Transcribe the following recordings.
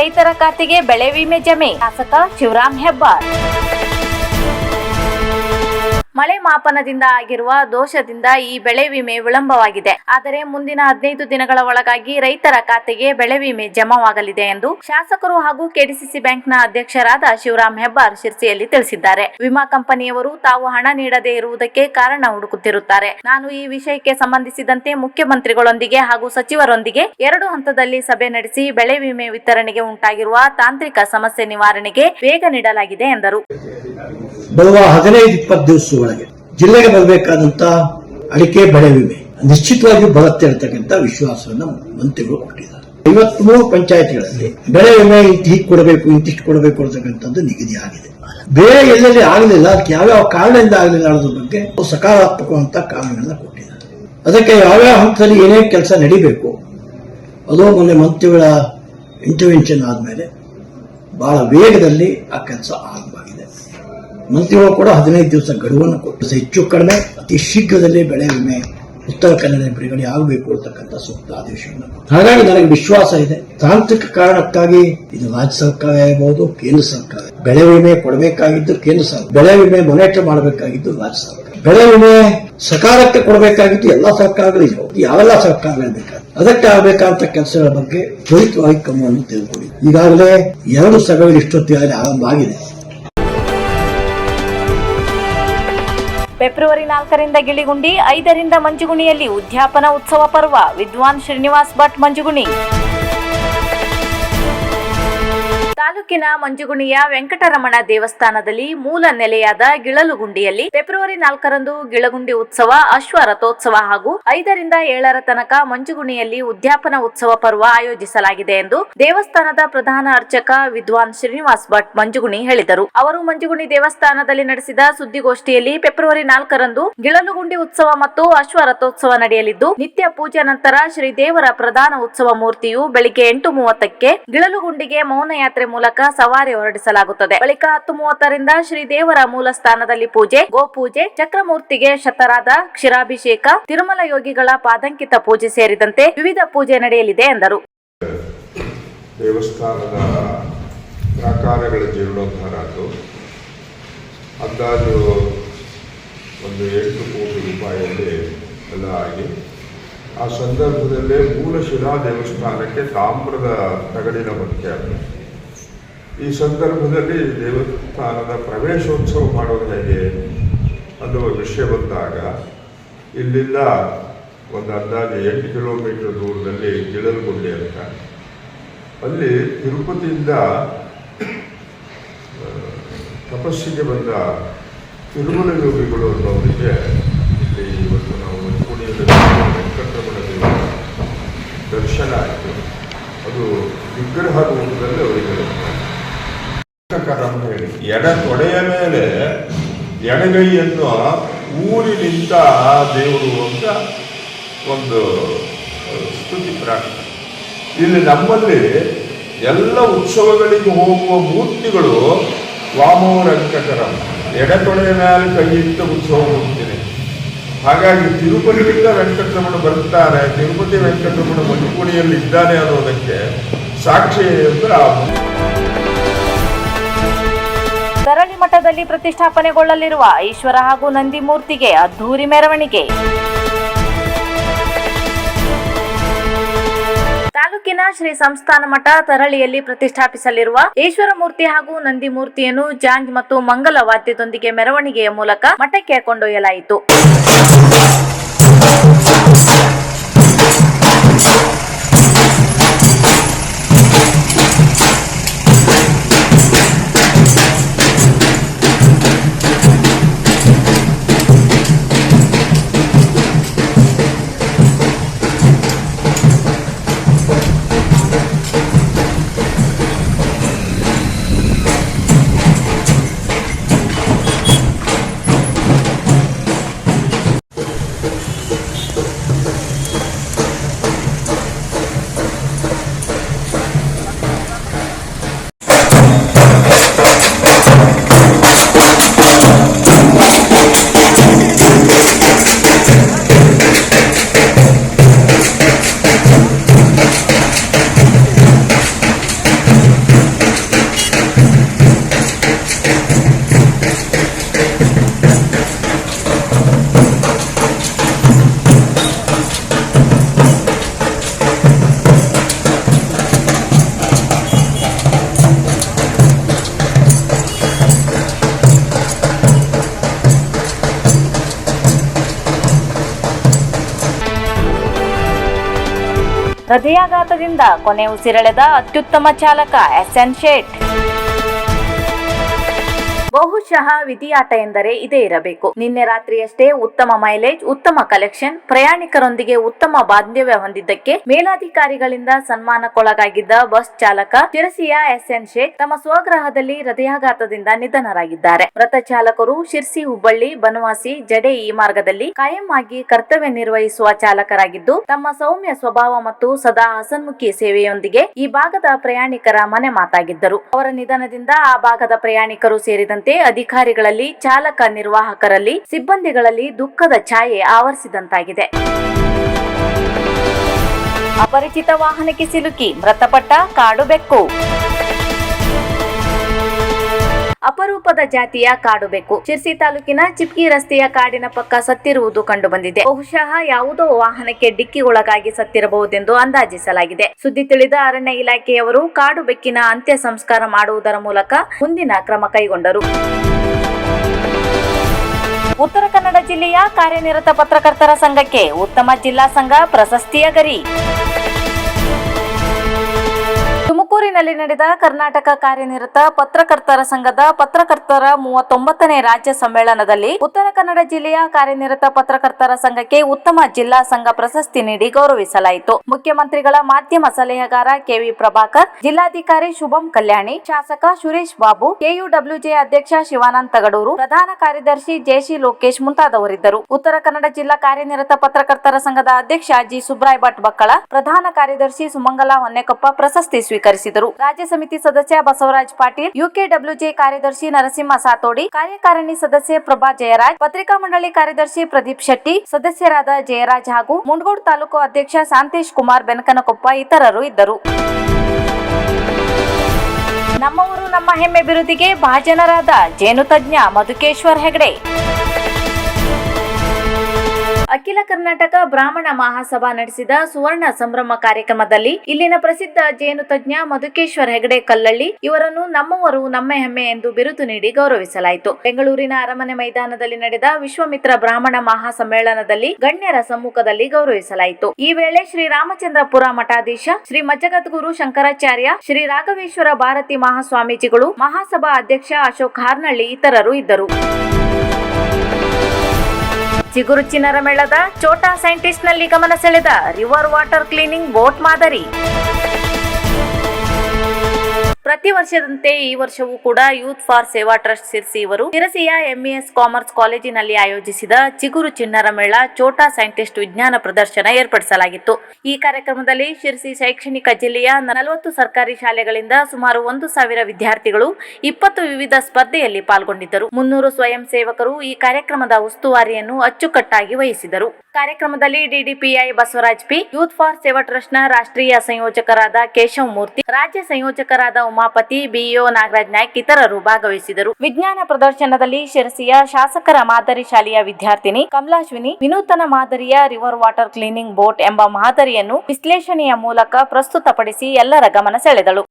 ಮುಂದಿನ ಹದಿನೈದು ದಿನಗಳಲ್ಲಿ ರೈತರ ಖಾತೆಗೆ ಬೆಳೆ ವಿಮೆ ಜಮೆ. ಶಾಸಕ ಶಿವರಾಮ್ ಹೆಬ್ಬಾರ್. ಮಳೆ ಮಾಪನದಿಂದ ಆಗಿರುವ ದೋಷದಿಂದ ಈ ಬೆಳೆ ವಿಮೆ ವಿಳಂಬವಾಗಿದೆ. ಆದರೆ ಮುಂದಿನ ಹದಿನೈದು ದಿನಗಳ ಒಳಗಾಗಿ ರೈತರ ಖಾತೆಗೆ ಬೆಳೆ ವಿಮೆ ಜಮಾವಾಗಲಿದೆ ಎಂದು ಶಾಸಕರು ಹಾಗೂ ಕೆಡಿಸಿಸಿ ಬ್ಯಾಂಕ್ನ ಅಧ್ಯಕ್ಷರಾದ ಶಿವರಾಮ್ ಹೆಬ್ಬಾರ್ ಶಿರ್ಸಿಯಲ್ಲಿ ತಿಳಿಸಿದ್ದಾರೆ. ವಿಮಾ ಕಂಪನಿಯವರು ತಾವು ಹಣ ನೀಡದೇ ಇರುವುದಕ್ಕೆ ಕಾರಣ ಹುಡುಕುತ್ತಿರುತ್ತಾರೆ. ನಾನು ಈ ವಿಷಯಕ್ಕೆ ಸಂಬಂಧಿಸಿದಂತೆ ಮುಖ್ಯಮಂತ್ರಿಗಳೊಂದಿಗೆ ಹಾಗೂ ಸಚಿವರೊಂದಿಗೆ ಎರಡು ಹಂತದಲ್ಲಿ ಸಭೆ ನಡೆಸಿ ಬೆಳೆ ವಿಮೆ ವಿತರಣೆಗೆ ಉಂಟಾಗಿರುವ ತಾಂತ್ರಿಕ ಸಮಸ್ಯೆ ನಿವಾರಣೆಗೆ ವೇಗ ನೀಡಲಾಗಿದೆ ಎಂದರು. ಬರುವ ಹದಿನೈದು, ಇಪ್ಪತ್ತು ದಿವಸ ಒಳಗೆ ಜಿಲ್ಲೆಗೆ ಬರಬೇಕಾದಂತ ಅಡಿಕೆ ಬೆಳೆ ವಿಮೆ ನಿಶ್ಚಿತವಾಗಿ ಬರುತ್ತೆ ಅಂತಕ್ಕಂಥ ವಿಶ್ವಾಸವನ್ನು ಮಂತ್ರಿಗಳು ಕೊಟ್ಟಿದ್ದಾರೆ. ಐವತ್ಮೂರು ಪಂಚಾಯತ್ಗಳಲ್ಲಿ ಬೆಳೆ ವಿಮೆ ಹೀಗೆ ಕೊಡಬೇಕು ಇಂತಿಷ್ಟು ಕೊಡಬೇಕು ಅಂತಕ್ಕಂಥದ್ದು ನಿಗದಿ ಆಗಿದೆ. ಬೇರೆ ಎಲ್ಲೆಲ್ಲಿ ಆಗಲಿಲ್ಲ, ಅದಕ್ಕೆ ಯಾವ್ಯಾವ ಕಾರಣದಿಂದ ಆಗಲಿಲ್ಲ ಅನ್ನೋದ್ರ ಬಗ್ಗೆ ಸಕಾರಾತ್ಮಕವಂತ ಕಾರಣಗಳನ್ನ ಕೊಟ್ಟಿದ್ದಾರೆ. ಅದಕ್ಕೆ ಯಾವ್ಯಾವ ಹಂತದಲ್ಲಿ ಏನೇ ಕೆಲಸ ನಡಿಬೇಕು, ಅದು ಮೊನ್ನೆ ಮಂತ್ರಿಗಳ ಇಂಟರ್ವೆನ್ಷನ್ ಆದಮೇಲೆ ಬಹಳ ವೇಗದಲ್ಲಿ ಆ ಕೆಲಸ ಆರಂಭವಾಗಿದೆ ಮಂತ್ರಿಗಳು ಕೂಡ ಹದಿನೈದು ದಿವಸ ಗಡುವನ್ನು ಕೊಟ್ಟು ಹೆಚ್ಚು ಕಡಿಮೆ, ಅತಿ ಶೀಘ್ರದಲ್ಲೇ ಬೆಳೆ ವಿಮೆ, ಉತ್ತರ ಕನ್ನಡ ಬಿಡುಗಡೆ ಆಗಬೇಕು ಅಂತಕ್ಕಂಥ ಸೂಕ್ತ ಆದೇಶವನ್ನು. ಹಾಗಾಗಿ ನನಗೆ ವಿಶ್ವಾಸ ಇದೆ. ತಾಂತ್ರಿಕ ಕಾರಣಕ್ಕಾಗಿ ಇದು ರಾಜ್ಯ ಸರ್ಕಾರ ಇರಬಹುದು ಕೇಂದ್ರ ಸರ್ಕಾರ. ಬೆಳೆ ವಿಮೆ ಕೊಡಬೇಕಾಗಿದ್ದು ಕೇಂದ್ರ ಸರ್ಕಾರ. ಬೆಳೆ ವಿಮೆ ಮೊನಿಟರ್ ಮಾಡಬೇಕಾಗಿದ್ದು ರಾಜ್ಯ ಸರ್ಕಾರ. ಬೆಳೆ ವಿಮೆ ಸಕಾಲಕ್ಕೆ ಕೊಡಬೇಕಾಗಿದ್ದು ಎಲ್ಲಾ ಇರಬಹುದು ಯಾವೆಲ್ಲ ಸರ್ಕಾರಗಳು ಬೇಕಾದ್ರೆ. ಅದಕ್ಕೆ ಆಗಬೇಕಾದಂತ ಕೆಲಸಗಳ ಬಗ್ಗೆ ತ್ವರಿತವಾಗಿ ಕ್ರಮವನ್ನು ತೆಗೆದುಕೊಳ್ಳಿ. ಈಗಾಗಲೇ ಎರಡು ಸಭೆಗಳು ಇಷ್ಟೊತ್ತಿಗಾಗಲೇ ಆರಂಭ ಆಗಿದೆ. ಫೆಬ್ರವರಿ ನಾಲ್ಕರಿಂದ ಗಿಳಿಗುಂಡಿ ಐದರಿಂದ ಮಂಜುಗುಣಿಯಲ್ಲಿ ಉದ್ಯಾಪನ ಉತ್ಸವ ಪರ್ವ ವಿದ್ವಾನ್ ಶ್ರೀನಿವಾಸ್ ಭಟ್ ಮಂಜುಗುಣಿ. ತಾಲೂಕಿನ ಮಂಜುಗುಣಿಯ ವೆಂಕಟರಮಣ ದೇವಸ್ಥಾನದಲ್ಲಿ ಮೂಲ ನೆಲೆಯಾದ ಗಿಳಲುಗುಂಡಿಯಲ್ಲಿ ಫೆಬ್ರವರಿ ನಾಲ್ಕರಂದು ಗಿಳಗುಂಡಿ ಉತ್ಸವ ಅಶ್ವ ರಥೋತ್ಸವ ಹಾಗೂ ಐದರಿಂದ ಏಳರ ತನಕ ಮಂಜುಗುಣಿಯಲ್ಲಿ ಉದ್ಯಾಪನ ಉತ್ಸವ ಪರ್ವ ಆಯೋಜಿಸಲಾಗಿದೆ ಎಂದು ದೇವಸ್ಥಾನದ ಪ್ರಧಾನ ಅರ್ಚಕ ವಿದ್ವಾನ್ ಶ್ರೀನಿವಾಸ್ ಭಟ್ ಮಂಜುಗುಣಿ ಹೇಳಿದರು. ಅವರು ಮಂಜುಗುಣಿ ದೇವಸ್ಥಾನದಲ್ಲಿ ನಡೆಸಿದ ಸುದ್ದಿಗೋಷ್ಠಿಯಲ್ಲಿ ಫೆಬ್ರವರಿ ನಾಲ್ಕರಂದು ಗಿಳಲುಗುಂಡಿ ಉತ್ಸವ ಮತ್ತು ಅಶ್ವ ರಥೋತ್ಸವ ನಡೆಯಲಿದ್ದು, ನಿತ್ಯ ಪೂಜೆ ನಂತರ ಶ್ರೀ ದೇವರ ಪ್ರಧಾನ ಉತ್ಸವ ಮೂರ್ತಿಯು ಬೆಳಿಗ್ಗೆ ಎಂಟು ಮೂವತ್ತಕ್ಕೆ ಗಿಳಲುಗುಂಡಿಗೆ ಮೌನಯಾತ್ರೆ ಮೂಲಕ ಸವಾರಿ ಹೊರಡಿಸಲಾಗುತ್ತದೆ. ಬಳಿಕ ಹತ್ತು ಮೂವತ್ತರಿಂದ ಶ್ರೀ ದೇವರ ಮೂಲ ಸ್ಥಾನದಲ್ಲಿ ಪೂಜೆ, ಗೋಪೂಜೆ, ಚಕ್ರಮೂರ್ತಿಗೆ ಶತರಾದ ಕ್ಷೀರಾಭಿಷೇಕ, ತಿರುಮಲ ಯೋಗಿಗಳ ಪಾದಂಕಿತ ಪೂಜೆ ಸೇರಿದಂತೆ ವಿವಿಧ ಪೂಜೆ ನಡೆಯಲಿದೆ ಎಂದರು. ದೇವಸ್ಥಾನದ ಪ್ರಾಕಾರಗಳ ಜೀರ್ಣೋದ್ಧಾರ ಆಯಿತು ಅಂದಾಜು ಒಂದು ಎಂಟು ಕೋಟಿ ರೂಪಾಯಿಯಲ್ಲಿ ಎಲ್ಲ ಆಗಿ, ಆ ಸಂದರ್ಭದಲ್ಲೇ ಮೂಲಶಿಲಾ ದೇವಸ್ಥಾನಕ್ಕೆ ತಾಮ್ರದ ತಗಡಿನ ಬಗ್ಗೆ ಆಯಿತು ಈ ಸಂದರ್ಭದಲ್ಲಿ ದೇವಸ್ಥಾನದ ಪ್ರವೇಶೋತ್ಸವ ಮಾಡೋದು ಹೇಗೆ ಅನ್ನುವ ವಿಷಯ ಬಂದಾಗ, ಇಲ್ಲಿಂದ ಒಂದು ಅಂದಾಜು ಎಂಟು ಕಿಲೋಮೀಟರ್ ದೂರದಲ್ಲಿ ಗಿಳಲ್ಗುಂಡಿ ಅಂತ. ಅಲ್ಲಿ ತಿರುಪತಿಯಿಂದ ತಪಸ್ಸಿಗೆ ಬಂದ ತಿರುಮಲ ಯೋಗಿಗಳು ಅನ್ನೋರಿಗೆ ಇಲ್ಲಿ ಇವತ್ತು ನಾವು ಕುಣಿಯಲ್ಲಿ ವೆಂಕಟರಮಣ ದರ್ಶನ ಆಯಿತು. ಅದು ವಿಗ್ರಹ ರೂಪದಲ್ಲಿ ಅವರಿಗೆ ಅಂತ ಹೇಳಿ ಎಡ ತೊಡೆಯ ಮೇಲೆ ಎಡಗೈಯನ್ನು ಊರಿನಿಂದ ದೇವರು ಅಂತ ಒಂದು ಸ್ತುತಿ ಪ್ರಾರ್ಥನೆ. ಇಲ್ಲಿ ನಮ್ಮಲ್ಲಿ ಎಲ್ಲ ಉತ್ಸವಗಳಿಗೆ ಹೋಗುವ ಮೂರ್ತಿಗಳು ವಾಮೋ ಎಡ ಎಡತೊಡೆಯ ಮೇಲೆ ಕೈಯಿಂದ ಉತ್ಸವ ಹೋಗ್ತೀನಿ ಹಾಗಾಗಿ ತಿರುಪತಿಯಿಂದ ವೆಂಕಟರಮಣ ಬರ್ತಾರೆ. ತಿರುಪತಿ ವೆಂಕಟರಮಣ ಮಂಜುಗುಣಿಯಲ್ಲಿ ಇದ್ದಾನೆ ಅನ್ನೋದಕ್ಕೆ ಸಾಕ್ಷಿ ಅಂದ್ರೆ ಆ ತರಳಿ ಮಠದಲ್ಲಿ ಪ್ರತಿಷ್ಠಾಪನೆಗೊಳ್ಳಲಿರುವ ಈಶ್ವರ ಹಾಗೂ ನಂದಿ ಮೂರ್ತಿಗೆ ಅದ್ಧೂರಿ ಮೆರವಣಿಗೆ. ತಾಲೂಕಿನ ಶ್ರೀ ಸಂಸ್ಥಾನ ಮಠ ತರಳಿಯಲ್ಲಿ ಪ್ರತಿಷ್ಠಾಪಿಸಲಿರುವ ಈಶ್ವರ ಮೂರ್ತಿ ಹಾಗೂ ನಂದಿ ಮೂರ್ತಿಯನ್ನು ಜಾಂಜ್ ಮತ್ತು ಮಂಗಲ ವಾದ್ಯದೊಂದಿಗೆ ಮೆರವಣಿಗೆಯ ಮೂಲಕ ಮಠಕ್ಕೆ ಕೊಂಡೊಯ್ಯಲಾಯಿತು. ಹೃದಯಾಘಾತದಿಂದ ಕೊನೆ ಉಸಿರೆಳೆದ ಅತ್ಯುತ್ತಮ ಚಾಲಕ ಎಸ್ಎನ್ ಶೇಟ್. ಬಹುಶಃ ವಿಧಿಯಾಟ ಎಂದರೆ ಇದೇ ಇರಬೇಕು. ನಿನ್ನೆ ರಾತ್ರಿಯಷ್ಟೇ ಉತ್ತಮ ಮೈಲೇಜ್, ಉತ್ತಮ ಕಲೆಕ್ಷನ್ ಪ್ರಯಾಣಿಕರೊಂದಿಗೆ ಉತ್ತಮ ಬಾಂಧವ್ಯ ಹೊಂದಿದ್ದಕ್ಕೆ ಮೇಲಾಧಿಕಾರಿಗಳಿಂದ ಸನ್ಮಾನಕ್ಕೊಳಗಾಗಿದ್ದ ಬಸ್ ಚಾಲಕ ಶಿರಸಿಯ ಎಸ್ಎನ್ ಶೇಖ್ ತಮ್ಮ ಸ್ವಗ್ರಹದಲ್ಲಿ ಹೃದಯಾಘಾತದಿಂದ ನಿಧನರಾಗಿದ್ದಾರೆ. ಮೃತ ಚಾಲಕರು ಶಿರ್ಸಿ, ಹುಬ್ಬಳ್ಳಿ, ಬನವಾಸಿ, ಜಡೆ ಈ ಮಾರ್ಗದಲ್ಲಿ ಕಾಯಂ ಆಗಿ ಕರ್ತವ್ಯ ನಿರ್ವಹಿಸುವ ಚಾಲಕರಾಗಿದ್ದು, ತಮ್ಮ ಸೌಮ್ಯ ಸ್ವಭಾವ ಮತ್ತು ಸದಾ ಹಸನ್ಮುಖಿ ಸೇವೆಯೊಂದಿಗೆ ಈ ಭಾಗದ ಪ್ರಯಾಣಿಕರ ಮನೆ ಮಾತಾಗಿದ್ದರು. ಅವರ ನಿಧನದಿಂದ ಆ ಭಾಗದ ಪ್ರಯಾಣಿಕರು ಸೇರಿದಂತೆ ಅಧಿಕಾರಿಗಳಲ್ಲಿ ಚಾಲಕ ನಿರ್ವಾಹಕರಲ್ಲಿ ಸಿಬ್ಬಂದಿಗಳಲ್ಲಿ ದುಃಖದ ಛಾಯೆ ಆವರಿಸಿದಂತಾಗಿದೆ. ಅಪರಿಚಿತ ವಾಹನಕ್ಕೆ ಸಿಲುಕಿ ಮೃತಪಟ್ಟ ಕಾಡು ಬೆಕ್ಕು. ಅಪರೂಪದ ಜಾತಿಯ ಕಾಡು ಬೆಕ್ಕು. ಶಿರ್ಸಿ ತಾಲೂಕಿನ ಚಿಪ್ಕಿ ರಸ್ತೆಯ ಕಾಡಿನ ಪಕ್ಕ ಸತ್ತಿರುವುದು ಕಂಡುಬಂದಿದೆ. ಬಹುಶಃ ಯಾವುದೋ ವಾಹನಕ್ಕೆ ಡಿಕ್ಕಿ ಒಳಗಾಗಿ ಸತ್ತಿರಬಹುದೆಂದು ಅಂದಾಜಿಸಲಾಗಿದೆ. ಸುದ್ದಿ ತಿಳಿದ ಅರಣ್ಯ ಇಲಾಖೆಯವರು ಕಾಡು ಬೆಕ್ಕಿನ ಅಂತ್ಯ ಸಂಸ್ಕಾರ ಮಾಡುವುದರ ಮೂಲಕ ಮುಂದಿನ ಕ್ರಮ ಕೈಗೊಂಡರು. ಉತ್ತರ ಕನ್ನಡ ಜಿಲ್ಲೆಯ ಕಾರ್ಯನಿರತ ಪತ್ರಕರ್ತರ ಸಂಘಕ್ಕೆ ಉತ್ತಮ ಜಿಲ್ಲಾ ಸಂಘ ಪ್ರಶಸ್ತಿಯ ಗರಿ. ತುಮಕೂರಿನಲ್ಲಿ ನಡೆದ ಕರ್ನಾಟಕ ಕಾರ್ಯನಿರತ ಪತ್ರಕರ್ತರ ಸಂಘದ ಪತ್ರಕರ್ತರ ಮೂವತ್ತೊಂಬತ್ತನೇ ರಾಜ್ಯ ಸಮ್ಮೇಳನದಲ್ಲಿ ಉತ್ತರ ಕನ್ನಡ ಜಿಲ್ಲೆಯ ಕಾರ್ಯನಿರತ ಪತ್ರಕರ್ತರ ಸಂಘಕ್ಕೆ ಉತ್ತಮ ಜಿಲ್ಲಾ ಸಂಘ ಪ್ರಶಸ್ತಿ ನೀಡಿ ಗೌರವಿಸಲಾಯಿತು. ಮುಖ್ಯಮಂತ್ರಿಗಳ ಮಾಧ್ಯಮ ಸಲಹೆಗಾರ ಕೆವಿ ಪ್ರಭಾಕರ್, ಜಿಲ್ಲಾಧಿಕಾರಿ ಶುಭಂ ಕಲ್ಯಾಣಿ, ಶಾಸಕ ಸುರೇಶ್ ಬಾಬು, ಕೆಯುಡಬ್ಲ್ಯೂಜೆ ಅಧ್ಯಕ್ಷ ಶಿವಾನಂದ ತಗಡೂರು, ಪ್ರಧಾನ ಕಾರ್ಯದರ್ಶಿ ಜೆಸಿ ಲೋಕೇಶ್ ಮುಂತಾದವರಿದ್ದರು. ಉತ್ತರ ಕನ್ನಡ ಜಿಲ್ಲಾ ಕಾರ್ಯನಿರತ ಪತ್ರಕರ್ತರ ಸಂಘದ ಅಧ್ಯಕ್ಷ ಜಿ ಸುಬ್ರಾಯ್ ಭಟ್ ಬಕ್ಕಳ, ಪ್ರಧಾನ ಕಾರ್ಯದರ್ಶಿ ಸುಮಂಗಲ ಹೊನ್ನೆಕೊಪ್ಪ ಪ್ರಶಸ್ತಿ ಸ್ವೀಕರಿಸಿದರು. ರಾಜ್ಯ ಸಮಿತಿ ಸದಸ್ಯ ಬಸವರಾಜ್ ಪಾಟೀಲ್, ಯುಕೆಡಬ್ಲ್ಯೂಜೆ ಕಾರ್ಯದರ್ಶಿ ನರಸಿಂಹ ಸಾತೋಡಿ, ಕಾರ್ಯಕಾರಿಣಿ ಸದಸ್ಯ ಪ್ರಭಾ ಜಯರಾಜ್, ಪತ್ರಿಕಾ ಮಂಡಳಿ ಕಾರ್ಯದರ್ಶಿ ಪ್ರದೀಪ್ ಶೆಟ್ಟಿ, ಸದಸ್ಯರಾದ ಜಯರಾಜ್ ಹಾಗೂ ಮುಂಡಗೋಡ್ ತಾಲೂಕು ಅಧ್ಯಕ್ಷ ಶಾಂತೇಶ್ ಕುಮಾರ್ ಬೆನಕನಕೊಪ್ಪ ಇತರರು ಇದ್ದರು. ನಮ್ಮವರು ನಮ್ಮ ಹೆಮ್ಮೆ ಬಿರುದಿಗೆ ಭಾಜನರಾದ ಜೇನು ತಜ್ಞ ಮಧುಕೇಶ್ವರ್ ಹೆಗಡೆ. ಅಖಿಲ ಕರ್ನಾಟಕ ಬ್ರಾಹ್ಮಣ ಮಹಾಸಭಾ ನಡೆಸಿದ ಸುವರ್ಣ ಸಂಭ್ರಮ ಕಾರ್ಯಕ್ರಮದಲ್ಲಿ ಇಲ್ಲಿನ ಪ್ರಸಿದ್ಧ ಜೇನು ತಜ್ಞ ಮಧುಕೇಶ್ವರ್ ಹೆಗಡೆ ಕಲ್ಲಳ್ಳಿ ಇವರನ್ನು ನಮ್ಮವರು ನಮ್ಮ ಹೆಮ್ಮೆ ಎಂದು ಬಿರುದು ನೀಡಿ ಗೌರವಿಸಲಾಯಿತು. ಬೆಂಗಳೂರಿನ ಅರಮನೆ ಮೈದಾನದಲ್ಲಿ ನಡೆದ ವಿಶ್ವಮಿತ್ರ ಬ್ರಾಹ್ಮಣ ಮಹಾ ಸಮ್ಮೇಳನದಲ್ಲಿ ಗಣ್ಯರ ಸಮ್ಮುಖದಲ್ಲಿ ಗೌರವಿಸಲಾಯಿತು. ಈ ವೇಳೆ ಶ್ರೀ ರಾಮಚಂದ್ರಪುರ ಮಠಾಧೀಶ ಶ್ರೀ ಮಜ್ಜಗದ್ಗುರು ಶಂಕರಾಚಾರ್ಯ ಶ್ರೀ ರಾಘವೇಶ್ವರ ಭಾರತಿ ಮಹಾಸ್ವಾಮೀಜಿಗಳು ಮಹಾಸಭಾ ಅಧ್ಯಕ್ಷ ಅಶೋಕ್ ಹಾರ್ನಳ್ಳಿ ಇತರರು ಇದ್ದರು. ಚಿಗುರು ಚಿನ್ನರ ಮೇಳದ ಚೋಟಾ ಸೈಂಟಿಸ್ಟ್ನಲ್ಲಿ ಗಮನ ಸೆಳೆದ ರಿವರ್ ವಾಟರ್ ಕ್ಲೀನಿಂಗ್ ಬೋಟ್ ಮಾದರಿ. ಪ್ರತಿ ವರ್ಷದಂತೆ ಈ ವರ್ಷವೂ ಕೂಡ youth for Seva trust Sirsi ಇವರು ಶಿರಸಿಯ ಎಂಇಎಸ್ ಕಾಮರ್ಸ್ ಕಾಲೇಜಿನಲ್ಲಿ ಆಯೋಜಿಸಿದ ಚಿಗುರು ಚಿನ್ನರ ಮೇಳ ಚೋಟಾ ಸೈಂಟಿಸ್ಟ್ ವಿಜ್ಞಾನ ಪ್ರದರ್ಶನ ಏರ್ಪಡಿಸಲಾಗಿತ್ತು. ಈ ಕಾರ್ಯಕ್ರಮದಲ್ಲಿ ಶಿರಸಿ ಶೈಕ್ಷಣಿಕ ಜಿಲ್ಲೆಯ ನಲವತ್ತು ಸರ್ಕಾರಿ ಶಾಲೆಗಳಿಂದ ಸುಮಾರು ಒಂದು ಸಾವಿರ ವಿದ್ಯಾರ್ಥಿಗಳು ಇಪ್ಪತ್ತು ವಿವಿಧ ಸ್ಪರ್ಧೆಯಲ್ಲಿ ಪಾಲ್ಗೊಂಡಿದ್ದರು. ಮುನ್ನೂರು ಸ್ವಯಂ ಸೇವಕರು ಈ ಕಾರ್ಯಕ್ರಮದ ಉಸ್ತುವಾರಿಯನ್ನು ಅಚ್ಚುಕಟ್ಟಾಗಿ ವಹಿಸಿದರು. ಕಾರ್ಯಕ್ರಮದಲ್ಲಿ DDPI Basavaraj P, youth for Seva ಟ್ರಸ್ಟ್ನ ರಾಷ್ಟ್ರೀಯ ಸಂಯೋಜಕರಾದ ಕೇಶವ್ ಮೂರ್ತಿ ರಾಜ್ಯ ಸಂಯೋಜಕರಾದ ಉಮಾಪತಿ, ಬಿಇಒ ನಾಗರಾಜ್ ನಾಯ್ಕ್ ಇತರರು ಭಾಗವಹಿಸಿದರು. ವಿಜ್ಞಾನ ಪ್ರದರ್ಶನದಲ್ಲಿ ಶಿರಸಿಯ ಶಾಸಕರ ಮಾದರಿ ಶಾಲೆಯ ವಿದ್ಯಾರ್ಥಿನಿ ಕಮಲಾಶ್ವಿನಿ, ವಿನೂತನ ಮಾದರಿಯ ರಿವರ್ ವಾಟರ್ ಕ್ಲೀನಿಂಗ್ ಬೋಟ್ ಎಂಬ ಮಾದರಿಯನ್ನು ವಿಶ್ಲೇಷಣೆಯ ಮೂಲಕ ಪ್ರಸ್ತುತಪಡಿಸಿ ಎಲ್ಲರ ಗಮನ ಸೆಳೆದಳು.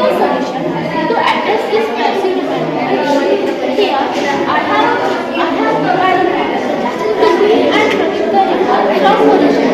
no solution. To address this massive development here I have, I have provided and the river from solution.